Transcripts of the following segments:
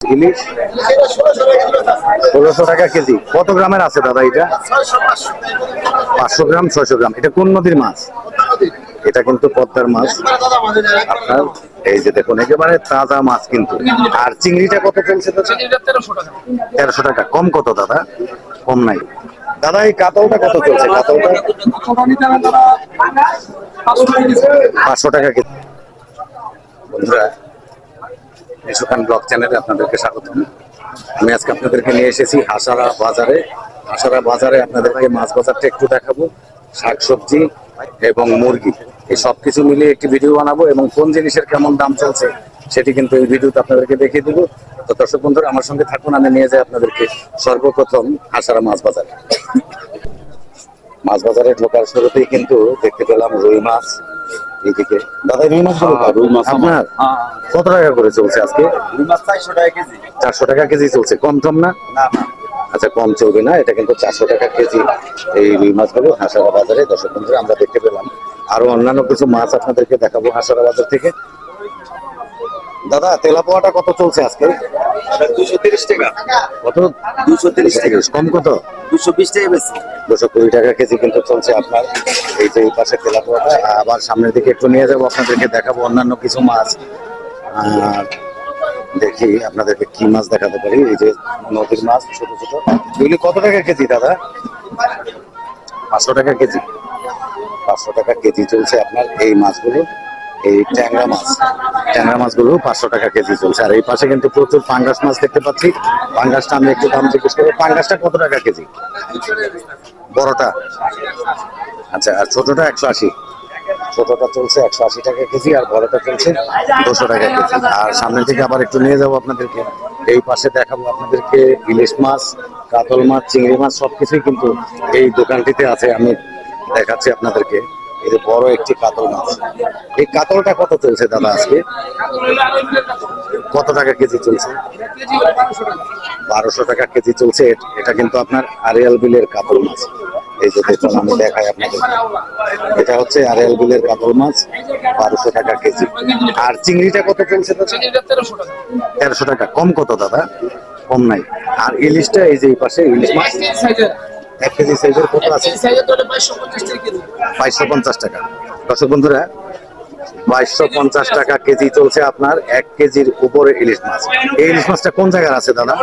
ইলিশ ষোলোশো টাকা কেজি। কত গ্রামের আছে দাদা এটা? পাঁচশো গ্রাম, ছয়শো গ্রাম। এটা কোন নদীর মাছ? এটা কিন্তু পদ্মার মাছ। আপনার এই যে দেখুন, একেবারে তাজা মাছ কিন্তু। আর চিংড়িটা কত চলছে তেরোশো টাকা। কম কত দাদা? কম নাই। দাদা, এই কাতলটা কত চলছে? কাতলটা পাঁচশো টাকা কেজি। বন্ধুরা সুখান ব্লগ চ্যানেলে আপনাদেরকে স্বাগত। আমি আজকে আপনাদেরকে নিয়ে এসেছি হাসারা বাজারে। হাসারা বাজারে আপনাদেরকে মাছ বাজারটা একটু দেখাবো। শাকসবজি এবং মুরগি, এই সব কিছু মিলিয়ে একটি ভিডিও বানাবো এবং কোন জিনিসের কেমন দাম চলছে সেটি কিন্তু এই ভিডিওতে আপনাদেরকে দেখিয়ে দেবো। তো দর্শক বন্ধুরা, আমার সঙ্গে থাকুন, আমি নিয়ে যাই আপনাদেরকে সর্বপ্রথম হাসারা মাছ বাজারে। মাছ বাজারে ঢোকার শুরুতেই কিন্তু দেখতে পেলাম রুই মাছ এইদিকে দাদা রুই মাছ হ্যাঁ, রুই মাছ আপনার কত টাকা করে চলছে আজকে? চারশো টাকা কেজি। চারশো টাকা কেজি চলছে। কম টম না। আচ্ছা কম চলবে না। এটা কিন্তু চারশো টাকা কেজি। এই রুই মাছগুলো হাসারা বাজারে দর্শক বন্ধুরা আমরা দেখতে পেলাম। আরও অন্যান্য কিছু মাছ আপনাদেরকে দেখাবো হাসারা বাজার থেকে। দাদা তেলাপোয়াটা কত চলছে আজকে? দুশো তিরিশ টাকা। কত? দুশো তিরিশ টাকা। কম কত? দুশো বিশ টাকা বেশি। দুশো কুড়ি টাকা কেজি কিন্তু চলছে আপনার। এই যে এই পাশে তেলাপোয়াটা আবার সামনের দিকে একটু নিয়ে যাব আপনাদেরকে দেখাবো অন্যান্য কিছু মাছ। আর দেখি আপনাদেরকে কি মাছ দেখাতে পারি। এই যে নদীর মাছ ছোট ছোট। এগুলি কত টাকা কেজি দাদা? পাঁচশো টাকা কেজি। পাঁচশো টাকা কেজি চলছে আপনার এই মাছগুলো। এই ট্যাংরা মাছ। ট্যাংরা মাছগুলো পাঁচশো টাকা কেজি চলছে। আর এই পাশে কিন্তু প্রচুর পাঙ্গাস মাছ দেখতে পাচ্ছি। পাঙ্গাসটা আমি একটু দাম জিজ্ঞেস করব। পাঙ্গাসটা কত টাকা কেজি? বড়টা? আচ্ছা আর ছোটটা একশো আশি। ছোটটা চলছে একশো আশি টাকা কেজি আর বড়টা চলছে দুশো টাকা কেজি। আর সামনের দিকে আবার একটু নিয়ে যাব আপনাদেরকে। এই পাশে দেখাবো আপনাদেরকে ইলিশ মাছ, কাতল মাছ, চিংড়ি মাছ, সবকিছুই কিন্তু এই দোকানটিতে আছে। আমি দেখাচ্ছি আপনাদেরকে। বড় একটি কাতল মাছ। এই কাতলটা কত চলছে দাদা আজকে? কত টাকা কেজি চলছে? বারোশো টাকা কেজি চলছে। এটা কিন্তু আপনার আরিয়াল বিলের কাতল মাছ। এই যে দেখুন আমি দেখাই আপনাদের। এটা হচ্ছে আরিয়াল বিলের কাতল মাছ বারোশো টাকা কেজি। আর চিংড়িটা কত চলছে তেরোশো টাকা। কম কত দাদা? কম নাই। আর ইলিশটা এই যে এই পাশে ইলিশ মাছ। এক কেজি সাইজের কত আছে? বাইশশো পঞ্চাশ টাকা দর্শক বন্ধুরা বাইশশো পঞ্চাশ টাকা কেজি চলছে আপনার এক কেজির উপরে ইলিশ মাছ। এই ইলিশ মাছটা কোন জায়গার আছে দাদা?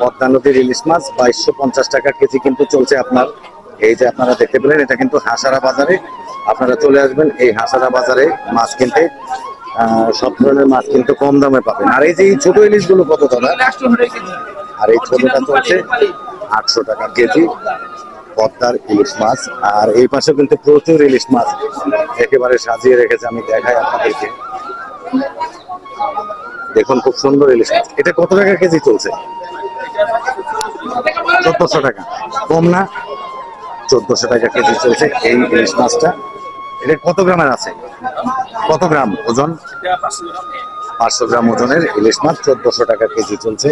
পদ্মা। নদীর ইলিশ মাছ বাইশশো পঞ্চাশ টাকা কেজি কিন্তু চলছে আপনার। এই যে আপনারা দেখতে পেলেন এটা কিন্তু হাসারা বাজারে। আপনারা চলে আসবেন এই হাসারা বাজারে মাছ কিনতে। সব ধরনের মাছ কিন্তু কম দামে পাবেন। আর এই যে ছোট ইলিশগুলো কত দাদা? আর এই ছোটটা চলছে আটশো টাকা কেজি পদ্মার ইলিশ মাছ। আর এই পাশে কিন্তু প্রচুর ইলিশ মাছ একেবারে সাজিয়ে রেখেছে, আমি দেখাই আপনাদেরকে। দেখুন খুব সুন্দর ইলিশ মাছ। এটা কত টাকা কেজি চলছে? চোদ্দশো টাকা। কম না? চোদ্দশো টাকা কেজি চলছে এই ইলিশ মাছটা। এটা কত গ্রামের আছে? কত গ্রাম ওজন? পাঁচশো গ্রাম ওজনের ইলিশ মাছ, চোদ্দশো টাকা কেজি চলছে।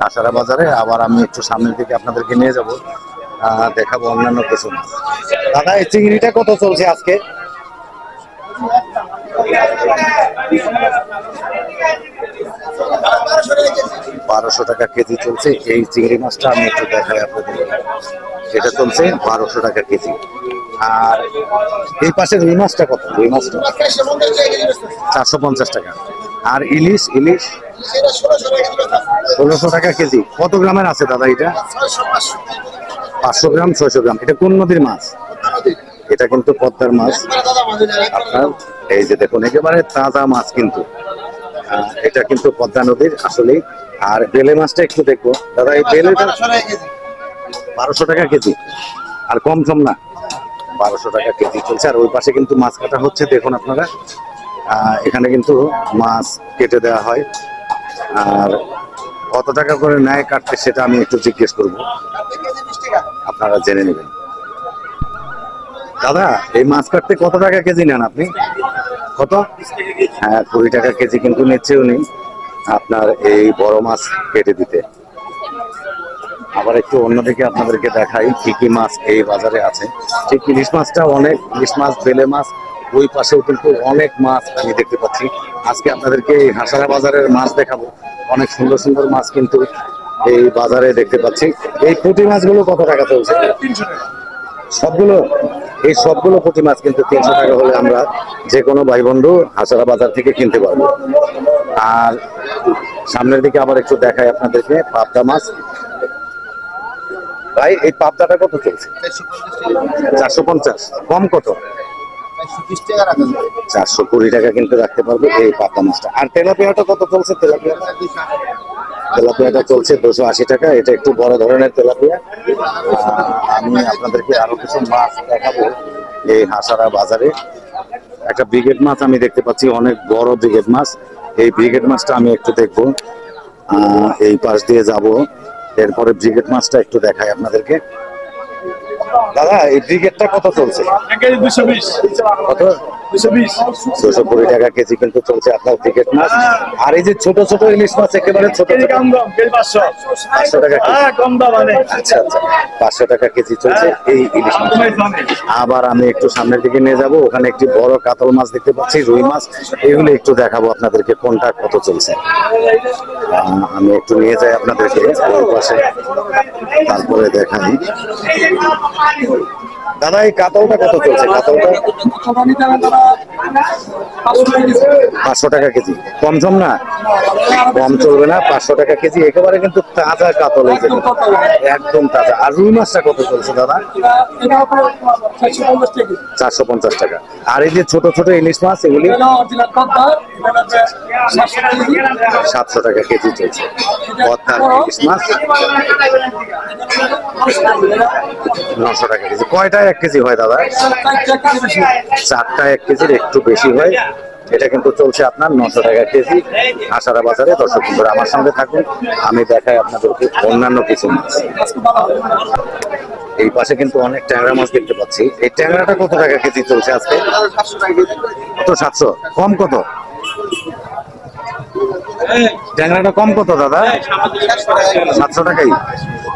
কাঁচারা বাজারে, আবার আমি একটু সামনের দিকে আপনাদেরকে নিয়ে যাব দেখাবো অন্যান্য কিছু। দাদা, এই চিংড়িটা কত চলছে আজকে? বারোশো টাকা কেজি চলছে। এই চিংড়ি মাছটা আমি একটু দেখাই আপনাদের। এটা চলছে, বারোশো টাকা কেজি। আর এই পাশে রুই মাছটা কত? রুই মাছটা চারশো পঞ্চাশ টাকা। আর ইলিশ ইলিশ। ষোলোশো টাকা কেজি। কত গ্রামের আছে দাদা এটা? পাঁচশো। গ্রাম ছয়শো গ্রাম। এটা কোন নদীর মাছ? এটা কিন্তু পদ্মার মাছ। আপনার এই যে দেখুন একেবারে তাজা মাছ কিন্তু। এটা কিন্তু পদ্মা নদীর আসলে আর বেলে মাছটা একটু দেখব। দাদা এই বেলেটা বারোশো টাকা কেজি। আর কম সম না। বারোশো টাকা কেজি চলছে। আর ওই পাশে কিন্তু মাছ কাটা হচ্ছে দেখুন আপনারা। এখানে কিন্তু মাছ কেটে দেওয়া হয়। আর কত টাকা করে নেয় কাটতে সেটা আমি একটু জিজ্ঞেস করব। আপনারা জেনে নেবেন। দাদা, এই মাছ কাটতে কত টাকা কেজি নেন আপনি? কত? হ্যাঁ কুড়ি টাকা কেজি কিন্তু নিচ্ছে উনি আপনার এই বড় মাছ কেটে দিতে। আবার একটু অন্যদিকে আপনাদেরকে দেখাই কি কি মাছ এই বাজারে আছে। ঠিক ইলিশ মাছটা অনেক, ইলিশ মাছ, বেলে মাছ ওই পাশেও কিন্তু অনেক মাছ আমি দেখতে পাচ্ছি। আজকে আপনাদেরকে এই হাসারা বাজারের মাছ দেখাবো। অনেক সুন্দর সুন্দর মাছ কিন্তু এই বাজারে দেখতে পাচ্ছি। এই পুঁটি মাছগুলো কত টাকা চলছে? সবগুলো? এই সবগুলো পুঁটি মাছ কিন্তু তিনশো টাকা হলে আমরা যে কোনো ভাই বন্ধু হাসারা বাজার থেকে কিনতে পারব। আর সামনের দিকে আবার একটু দেখাই আপনাদেরকে পাবদা মাছ। ভাই এই পাবদাটা কত চলছে? চারশো পঞ্চাশ। কম কত? চারশো কুড়ি টাকা কিন্তু রাখতে পারবে এই পাবদা মাছটা। আর তেলাপিয়াটা কত চলছে তেলাপিয়া? তেলাপিয়াটা চলছে দুশো আশি টাকা, এটা একটু বড় ধরনের তেলাপিয়া। আমি আপনাদেরকে আরও কিছু মাছ দেখাবো এই হাসারা বাজারে। একটা ব্রিগেড মাছ আমি দেখতে পাচ্ছি, অনেক বড় ব্রিগেড মাছ। এই ব্রিগেড মাছটা আমি একটু দেখব। এই পাশ দিয়ে যাব। এরপরে ব্রিগেড মাছটা একটু দেখাই আপনাদেরকে। দাদা এই ব্রিগেডটা কত চলছে? কত? দুশো কুড়ি টাকা কেজি কিন্তু চলছে আপনার ব্রিগেড মাছ। আর এই যে ছোট ছোট ইলিশ মাছ একেবারে ছোট পাঁচশো। টাকা হ্যাঁ আচ্ছা আচ্ছা। পাঁচশো টাকা কেজি চলছে এই ইলিশ মাছ। আবার আমি একটু সামনের দিকে নিয়ে যাব। ওখানে একটি বড় কাতল মাছ দেখতে পাচ্ছি রুই মাছ। এগুলো একটু দেখাবো আপনাদেরকে কোনটা কত চলছে। আমি একটু নিয়ে যাই আপনাদেরকে পাশে। তারপরে দেখাই। পানি হলো দাদা, এই কাতলটা কত চলছে? কাতলটা পাঁচশো টাকা কেজি। কম সম না? কম চলবে না, পাঁচশো টাকা কেজি। একেবারে কিন্তু তাজা কাতল এই একদম তাজা। আর রুই মাছটা কত চলছে দাদা? চারশো পঞ্চাশ টাকা। আর এই যে ছোট ছোট ইলিশ মাছ, এগুলি সাতশো টাকা কেজি চলছে। পদ্মার ইলিশ মাছ, নশো টাকা কেজি। কয়টা এক কেজি হয় দাদা? চারটা এক কেজির একটু বেশি হয়। এটা কিন্তু চলছে আপনার নশো টাকা কেজি। আসারা বাজারে দর্শক আমার সঙ্গে থাকুন। আমি দেখাই আপনাদেরকে অন্যান্য কিছু মাছ। এই পাশে কিন্তু অনেক ট্যাংরা মাছ দেখতে পাচ্ছি। এই ট্যাংরাটা কত টাকা কেজি চলছে আজকে? কত, সাতশো? কম কত? ট্যাংরাটা কম কত দাদা? সাতশো টাকাই।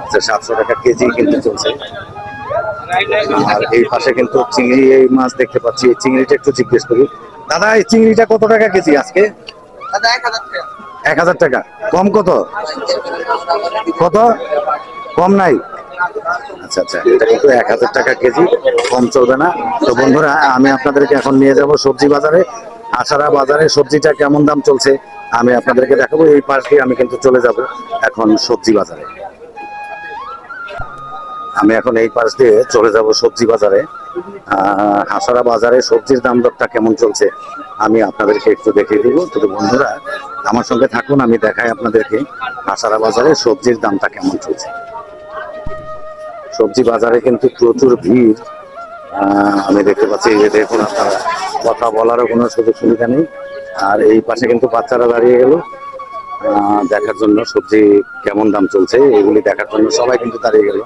আচ্ছা সাতশো টাকা কেজি কিন্তু চলছে। আর এই পাশে কিন্তু চিংড়ি এই মাছ দেখতে পাচ্ছি। এই চিংড়িটা একটু জিজ্ঞেস করি। দাদা এই চিংড়িটা কত টাকা কেজি আজকে? এক হাজার টাকা। কম কত? কত? কম নাই? আচ্ছা আচ্ছা এটা কিন্তু এক হাজার টাকা কেজি। কম চলবে না। তো বন্ধুরা আমি আপনাদেরকে এখন নিয়ে যাব সবজি বাজারে। আসারা বাজারে সবজিটা কেমন দাম চলছে আমি আপনাদেরকে দেখাবো। এই পাশ দিয়ে আমি কিন্তু চলে যাব এখন সবজি বাজারে। আমি এখন এই পাশ দিয়ে চলে যাব সবজি বাজারে। হাসারা বাজারে সবজির দাম দরটা কেমন চলছে, আমি আপনাদেরকে একটু দেখিয়ে দিব। তো বন্ধুরা, আমার সঙ্গে থাকুন, আমি দেখাই আপনাদেরকে হাসারা বাজারে সবজির দামটা কেমন চলছে। সবজি বাজারে কিন্তু প্রচুর ভিড়। আমি দেখতে পাচ্ছি যে দেখুন আপনারা, কথা বলারও কোনো সুযোগ সুবিধা নেই। আর এই পাশে কিন্তু বাচ্চারা দাঁড়িয়ে গেল। দেখার জন্য সবজি কেমন দাম চলছে এগুলি দেখার জন্য সবাই কিন্তু দাঁড়িয়ে গেল।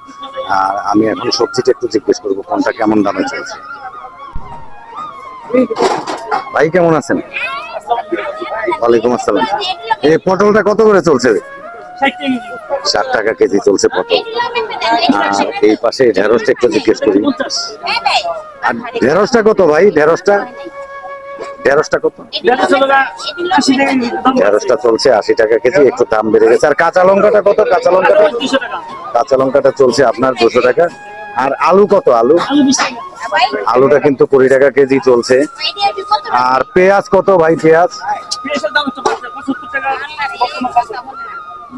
আর আমি এখন সবজিটা একটু জিজ্ঞেস করব, কোনটা কেমন দামে চলছে? ভাই, কেমন আছেন? ওয়ালাইকুম আসসালাম। এই পটলটা কত করে চলছে? ষাট টাকা কেজি চলছে পটল। এই পাশে ঢেঁড়সটা একটু জিজ্ঞেস করি। আর ঢেঁড়সটা কত ভাই? ঢেঁড়সটা? ঢেঁড়সটা কত? ঢেঁড়সটা চলছে, আশি টাকা কেজি, একটু দাম বেড়ে গেছে। আর কাঁচা লঙ্কাটা কত? কাঁচা লঙ্কাটা কাঁচা লঙ্কাটা চলছে আপনার দুশো টাকা। আর আলু কত? আলু? আলুটা কিন্তু কুড়ি টাকা কেজি চলছে। আর পেঁয়াজ কত ভাই, পেঁয়াজ?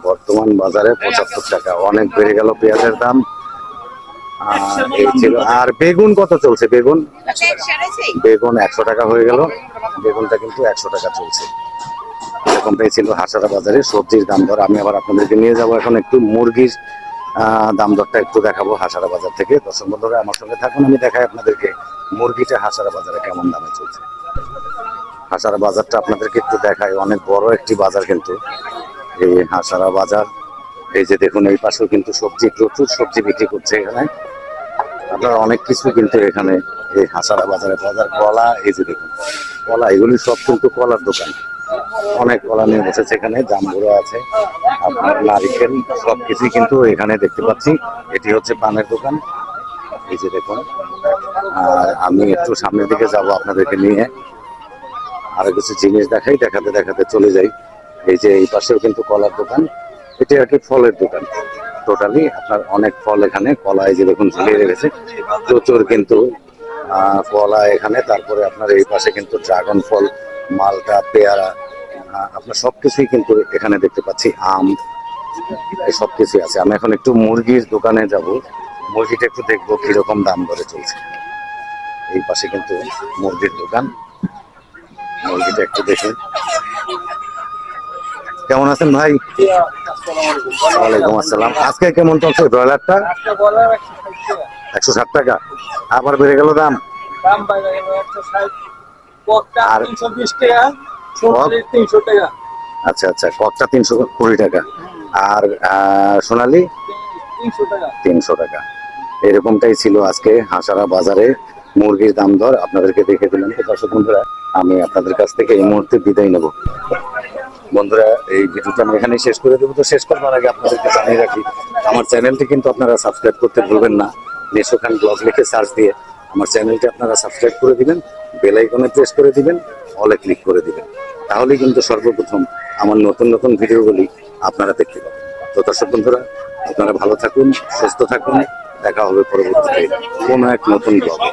বর্তমান বাজারে পঁচাত্তর টাকা, অনেক বেড়ে গেল পেঁয়াজের দাম। আর বেগুন কত চলছে? বেগুন? বেগুন একশো টাকা হয়ে গেল। বেগুনটা কিন্তু একশো টাকা চলছে। এরকমটাই ছিল হাসারা বাজারে সবজির দাম দর। আমি আবার আপনাদেরকে নিয়ে যাব এখন একটু মুরগির দাম দরটা একটু দেখাবো হাসারা বাজার থেকে। দর্শক বন্ধুরা, আমার সঙ্গে থাকুন, আমি দেখাই আপনাদেরকে মুরগিটা হাসারা বাজারে কেমন দামে চলছে। হাসারা বাজারটা আপনাদেরকে একটু দেখাই। অনেক বড় একটি বাজার কিন্তু এই হাসারা বাজার। এই যে দেখুন, এই পাশেও কিন্তু সবজি, প্রচুর সবজি বিক্রি করছে এখানে। আপনারা অনেক কিছু কিন্তু এখানে এই হাসারা বাজারে বাজার কলা, এই যে দেখুন, কলা, এগুলি সব কিন্তু কলার দোকান। অনেক কলা নিয়ে বসেছে এখানে, জামগুলো আছে, আপনার নারিকেল, সব কিছুই কিন্তু এখানে দেখতে পাচ্ছি। এটি হচ্ছে পানের দোকান, এই যে দেখুন। আর আমি একটু সামনের দিকে যাব আপনাদেরকে নিয়ে। আরও কিছু জিনিস দেখাই, দেখাতে দেখাতে চলে যাই। এই যে এই পাশেও কিন্তু কলার দোকান, এটি আর কি ফলের দোকান। টোটালি আপনার অনেক ফল এখানে কলা এই যে দেখুন ঝুলিয়ে রেখেছে, প্রচুর কিন্তু কলা এখানে, তারপরে আপনার এই পাশে কিন্তু ড্রাগন ফল, মালটা, পেয়ারা আপনার সবকিছুই কিন্তু এখানে দেখতে পাচ্ছি, আম সব কিছুই আছে। আমি এখন একটু মুরগির দোকানে যাব, মুরগিটা একটু দেখব কীরকম দাম দরে চলছে। এই পাশে কিন্তু মুরগির দোকান, মুরগিটা একটু দেখুন। কেমন আছেন ভাই? ওয়ালাইকুম আসসালাম। আজকে কেমন চলছে ব্রয়লারটা? একশো ষাট টাকা। আবার বেড়ে গেল দাম? আর- আচ্ছা আচ্ছা ককটা তিনশো কুড়ি টাকা। আর সোনালি? তিনশো টাকা। এরকমটাই ছিল আজকে হাসারা বাজারে। মুরগির দাম দর আপনাদেরকে দেখে দিলাম। তো দর্শক বন্ধুরা, আমি আপনাদের কাছ থেকে এই মুহূর্তে বিদায় নেব। বন্ধুরা, এই ভিডিওটা আমি এখানেই শেষ করে দেবো। তো শেষ করবার আগে আপনাদেরকে জানিয়ে রাখি, আমার চ্যানেলটি কিন্তু আপনারা সাবস্ক্রাইব করতে ভুলবেন না। নেশো খান ব্লগ লিখে সার্চ দিয়ে আমার চ্যানেলটি আপনারা সাবস্ক্রাইব করে দিবেন, বেল আইকনে প্রেস করে দিবেন, অলে ক্লিক করে দিবেন। তাহলেই কিন্তু সর্বপ্রথম আমার নতুন নতুন ভিডিওগুলি আপনারা দেখতে পাবেন। তো দর্শক বন্ধুরা, আপনারা ভালো থাকুন, সুস্থ থাকুন। দেখা হবে পরবর্তীতে কোনো এক নতুন ব্লগে।